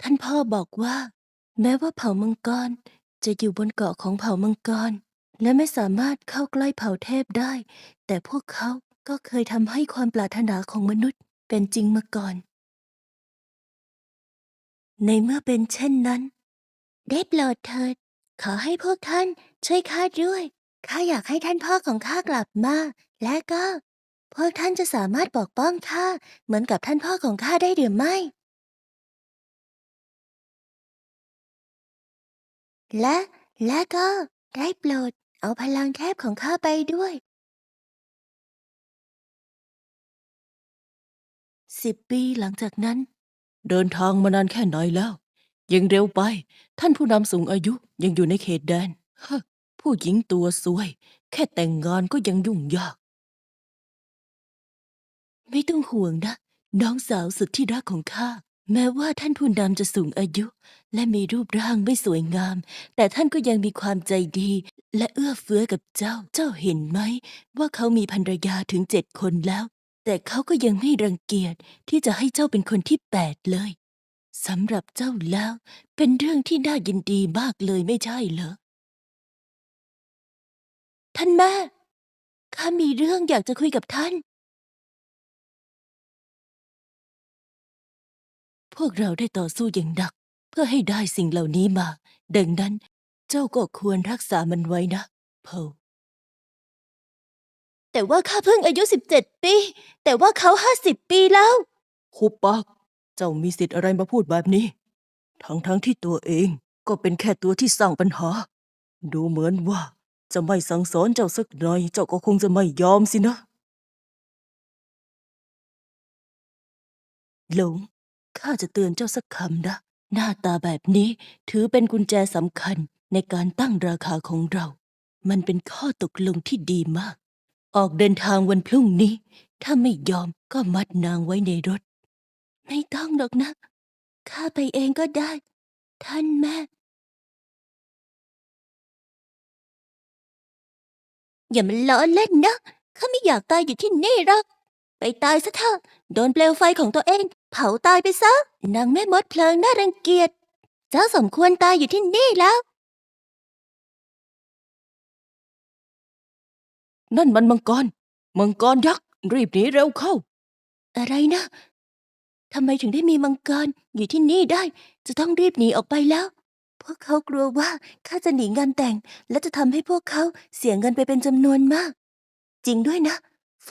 ท่านพ่อบอกว่า แม้ว่าเผ่ามังกรจะอยู่บนเกาะของเผ่ามังกร และไม่สามารถเข้าใกล้เผ่าเทพได้ แต่พวกเขาก็เคยทำให้ความปรารถนาของมนุษย์เป็นจริงมาก่อน ในเมื่อเป็นเช่นนั้น ได้โปรดเถิด ขอให้พวกท่านช่วยข้าด้วย ข้าอยากให้ท่านพ่อของข้ากลับมา และก็ พวกท่านจะสามารถปกป้องข้าเหมือนกับท่านพ่อของข้าได้หรือไม่ และและก็ได้โปรดเอาพลังเทพของข้าไปด้วยสิบปีหลังจากนั้น เดินทางมานานแค่ไหนแล้ว ยังเร็วไป ท่านผู้นำสูงอายุยังอยู่ในเขตแดนฮะผู้หญิงตัวสวย แค่แต่งงานก็ยังยุ่งยาก ไม่ต้องห่วงนะ น้องสาวสุดที่รักของข้า แม้ว่าท่านผู้นำจะสูงอายุ และมีรูปร่างไม่สวยงาม แต่ท่านก็ยังมีความใจดี และเอื้อเฟื้อกับเจ้า เจ้าเห็นไหม ว่าเขามีภรรยาถึงเจ็ดคนแล้ว แต่เขาก็ยังไม่รังเกียจที่จะให้เจ้าเป็นคนที่แปดเลยสำหรับเจ้าแล้ว เป็นเรื่องที่น่ายินดีมากเลยไม่ใช่เหรอ ท่านแม่ ข้ามีเรื่องอยากจะคุยกับท่าน พวกเราได้ต่อสู้อย่างหนัก เพื่อให้ได้สิ่งเหล่านี้มา ดังนั้น เจ้าก็ควรรักษามันไว้นะเพลแต่ว่าข้าเพิ่งอายุสิบเจ็ดปี แต่ว่าเขาห้าสิบปีแล้ว คุบปากเจ้ามีสิทธิ์อะไรมาพูดแบบนี้ ทั้งทั้งๆที่ตัวเองก็เป็นแค่ตัวที่สร้างปัญหา ดูเหมือนว่าจะไม่สั่งสอนเจ้าสักหน่อย เจ้าก็คงจะไม่ยอมสินะ หลง ข้าจะเตือนเจ้าสักคำนะ หน้าตาแบบนี้ถือเป็นกุญแจสำคัญในการตั้งราคาของเรา มันเป็นข้อตกลงที่ดีมาก ออกเดินทางวันพรุ่งนี้ ถ้าไม่ยอมก็มัดนางไว้ในรถ ไม่ต้องหรอกนะ ข้าไปเองก็ได้ ท่านแม่ อย่ามาล้อเล่นนะ ข้าไม่อยากตายอยู่ที่นี่หรอก ไปตายซะเถอะ โดนเปลวไฟของตัวเอง เผาตายไปซะนางแม่มดเพลิงน่ารังเกียจเจ้าสมควรตายอยู่ที่นี่แล้ว นั่นมันมังกร มังกรยักษ์รีบหนีเร็วเข้า อะไรนะทำไมถึงได้มีมังกรอยู่ที่นี่ได้ จะต้องรีบหนีออกไปแล้ว พวกเขากลัวว่าข้าจะหนีงานแต่ง และจะทำให้พวกเขาเสียเงินไปเป็นจำนวนมาก จริงด้วยนะ ไฟ